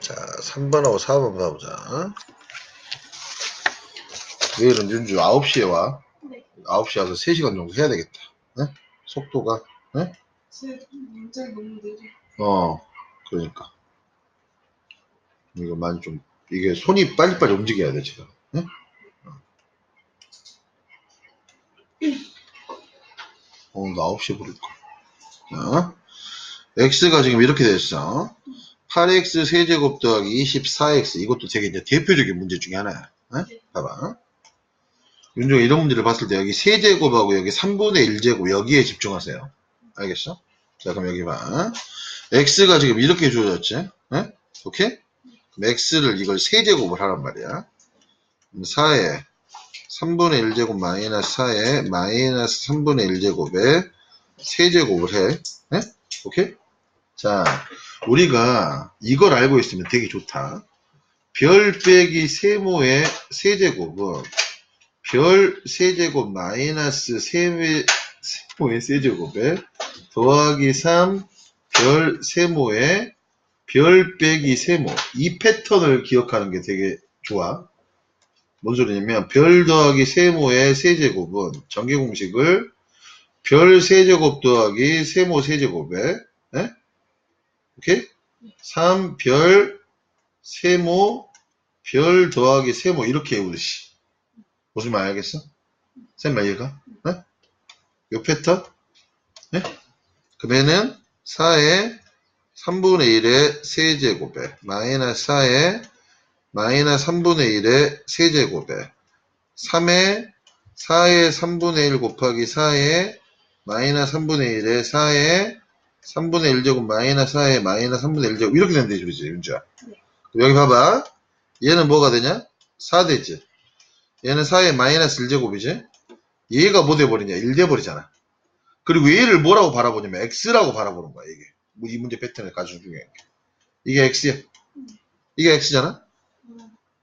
자, 3번하고 4번 봐보자. 내일은 윤주 9시에 와. 네. 9시에 와서 3시간 정도 해야 되겠다. 네? 속도가. 제 문제 너무 느려. 어, 그러니까. 이거 많이 좀, 이게 손이 빨리빨리 움직여야 돼, 지금. 네? 어, 나 9시에 부를 거야. 어? x가 지금 이렇게 됐어. 8x 세제곱 더하기 24x. 이것도 되게 이제 대표적인 문제 중에 하나야. 어? 봐봐. 윤종이 이런 문제를 봤을 때 여기 세제곱하고 여기 3분의 1제곱 여기에 집중하세요. 알겠어? 자, 그럼 여기 봐. x가 지금 이렇게 주어졌지? 응? 오케이? x를 이걸 세제곱을 하란 말이야. 4에 3분의 1제곱 마이너스 4에 마이너스 3분의 1제곱에 세제곱을 해. 네? 오케이? 자, 우리가 이걸 알고 있으면 되게 좋다. 별 빼기 세모의 세제곱은 별 세제곱 마이너스 세모- 세모의 세제곱에 더하기 3 별 세모에 별 빼기 세모 이 패턴을 기억하는 게 되게 좋아. 뭔 소리냐면 별 더하기 세모의 세제곱은 전개 공식을 별 세제곱 더하기 세모 세제곱에 에? 오케이? 3별 세모 별 더하기 세모 이렇게 외우듯이 무슨 말 알겠어? 쌤말 이해가? 네? 요 패턴? 네? 그러면은 4의 3분의 1의 세제곱에 마이너스 4의 마이너스 3분의 1의 세제곱에 3의 4의 3분의 1 곱하기 4의 마이너스 3분의 1의 4의 3분의 1제곱 마이너스 4의 마이너스 3분의 1제곱 이렇게 된대 그러지 윤주야 네. 여기 봐봐 얘는 뭐가 되냐 4 되지 얘는 4의 마이너스 1제곱이지 얘가 뭐 돼버리냐 1 돼버리잖아 그리고 얘를 뭐라고 바라보냐면 x라고 바라보는 거야 이게 뭐 이 문제 패턴을 가지고 중요한 게 이게 x야 이게 x잖아 음,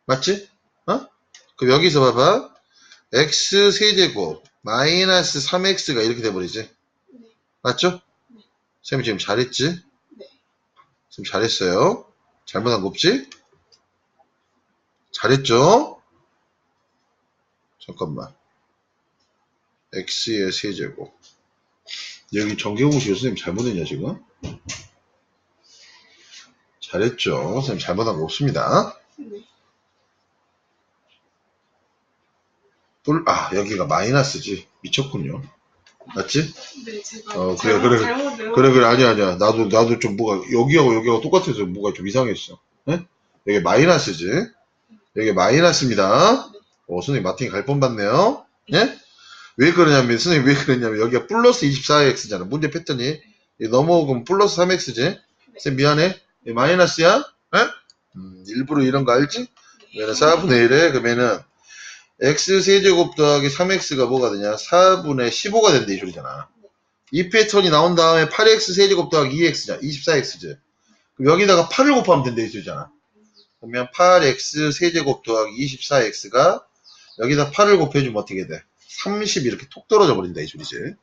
맞지? 어? 그럼 여기서 봐봐. x 세제곱 마이너스 3x가 이렇게 돼버리지. 네. 맞죠? 네. 쌤이 지금 잘했지? 네. 쌤 잘했어요. 잘못한 거 없지? 잘했죠? 잠깐만. x의 세제곱. 여기 전개공식 선생님 잘못했냐 지금? 잘했죠? 선생님 잘못한 거 없습니다. 네. 뿔, 아, 여기가 마이너스지. 미쳤군요. 맞지? 네, 제가 어, 그래, 잘못, 그래. 잘못 외워. 그래, 그래, 아니야, 아니야. 나도, 나도 좀 뭐가, 여기하고 여기하고 똑같아서 뭐가 좀 이상했어. 예? 여기 마이너스지? 여기 마이너스입니다. 어, 선생님 마틴 갈뻔 봤네요. 예? 왜 그러냐면, 선생님 왜 그러냐면, 여기가 플러스 24x잖아. 문제 패턴이. 이 넘어오면 플러스 3x지? 쌤 미안해. 이 마이너스야? 예? 음, 일부러 이런 거 알지? 그러면 4분의 1에, 그러면은, x 세제곱 더하기 3x가 뭐가 되냐? 4분의 15가 된다, 이 소리잖아. 이 패턴이 나온 다음에 8x 세제곱 더하기 2x잖아. 24x지. 그럼 여기다가 8을 곱하면 된다, 이 소리잖아. 그러면 8x 세제곱 더하기 24x가 여기다 8을 곱해주면 어떻게 돼? 30 이렇게 톡 떨어져 버린다, 이 소리지.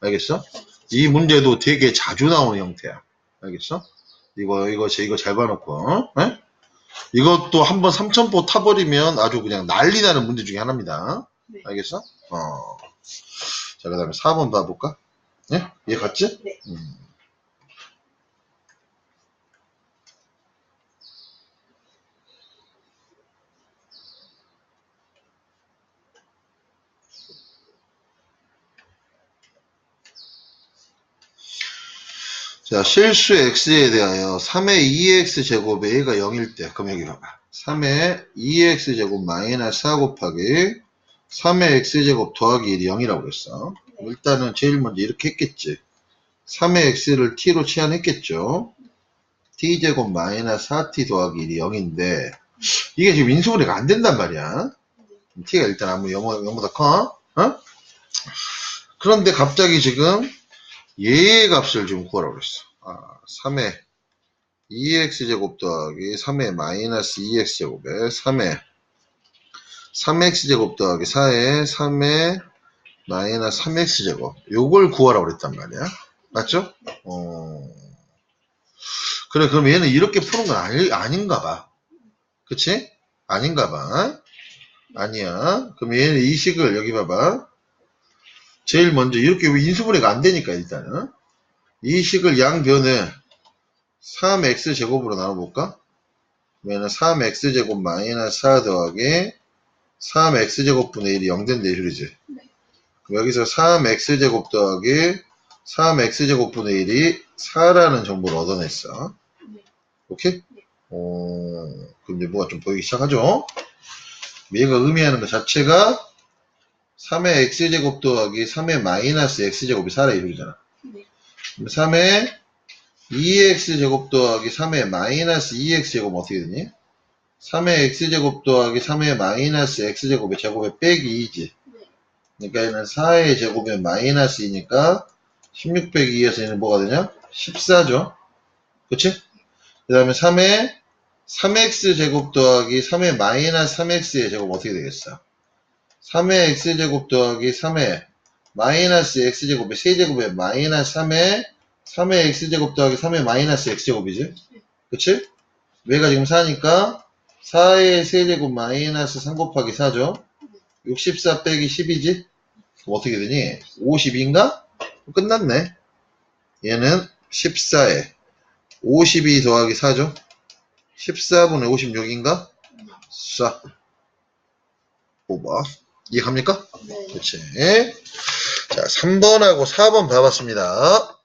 알겠어? 이 문제도 되게 자주 나오는 형태야. 알겠어? 이거, 이거, 제 이거 잘 봐놓고, 어? 에? 이것도 한번 3천포 타버리면 아주 그냥 난리 나는 문제 중에 하나입니다. 네. 알겠어? 어. 자, 그 다음에 4번 봐볼까? 예? 얘 같지? 네. 음. 자, 실수 x에 대하여 3의 2x 제곱에 a가 0일 때, 그럼 여기 봐봐. 3의 2x 제곱 마이너스 4 곱하기 3의 x 제곱 더하기 1이 0이라고 그랬어. 일단은 제일 먼저 이렇게 했겠지. 3의 x를 t로 치환했겠죠. t 제곱 마이너스 4t 더하기 1이 0인데 이게 지금 인수분해가 안 된단 말이야. t가 일단 아무 0, 0보다 커. 어? 그런데 갑자기 지금 얘의 값을 지금 구하라고 그랬어. 아, 3의 2x제곱 더하기 3의 마이너스 2x제곱에 3의 3x제곱 더하기 4의 3의 마이너스 3x제곱 요걸 구하라고 그랬단 말이야. 맞죠? 어. 그래, 그럼 얘는 이렇게 푸는 건 아니, 아닌가 봐. 그치? 아닌가 봐. 아니야. 그럼 얘는 이 식을 여기 봐봐. 제일 먼저 이렇게 인수분해가 안 되니까 일단은 이 식을 양변을 3x 제곱으로 나눠볼까? 그러면 3x 제곱 마이너스 4 더하기 3x 제곱분의 1이 0 된대 소리지. 네. 여기서 3x 제곱 더하기 3x 제곱분의 1이 4라는 정보를 얻어냈어. 네. 오케이? 네. 어, 그럼 이제 뭐가 좀 보이기 시작하죠? 얘가 의미하는 것 자체가 3의 x제곱 더하기 3의 마이너스 x제곱이 4라 이루잖아. 네. 그럼 3의 2x제곱 더하기 3의 마이너스 2x제곱 어떻게 되니? 3의 x제곱 더하기 3의 마이너스 x제곱의 제곱의 빼기 2지. 네. 그러니까 얘는 4의 제곱의 마이너스 2니까 16 빼기 2에서 얘는 뭐가 되냐? 14죠. 그치? 그 다음에 3의 3x 제곱 더하기 3의 마이너스 3x의 제곱 어떻게 되겠어? 3의 x제곱 더하기 3의 마이너스 x제곱의 세제곱의 마이너스 3의 3의 x제곱 더하기 3의 마이너스 x제곱이지? 그치? 얘가 지금 4니까 4의 세제곱 마이너스 3 곱하기 4죠? 64 빼기 10이지? 그럼 어떻게 되니? 52인가? 끝났네. 얘는 14에 52 더하기 4죠? 14분의 56인가? 쏴. 뽑아. 이해갑니까? 네. 그치. 자, 3번하고 4번 봐봤습니다.